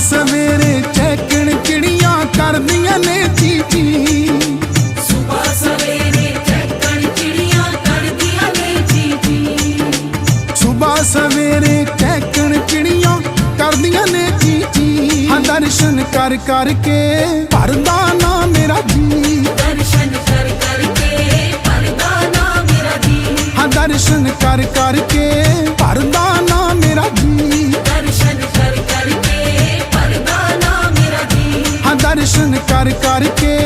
ਸਵੇਰੇ ਚੈਕਣ ਚਿੜੀਆਂ ਕਰਦੀਆਂ ਨੇ ਚੀਚੀ ਸੁਬਾ ਸਵੇਰੇ ਚੈਕਣ ਚਿੜੀਆਂ ਕਰਦੀਆਂ ਨੇ ਚੀਚੀ ਸੁਬਾ ਸਵੇਰੇ ਚੈਕਣ ਚਿੜੀਆਂ ਜੀ। ਦਰਸ਼ਨ ਕਰ ਕਰਕੇ ਭਰਦਾ ਨਾ ਮੇਰਾ ਜੀ। ਦਰਸ਼ਨ ਕਰ ਕਰਕੇ ਦਰਸ਼ਨ ਕਰ ਕਰਕੇ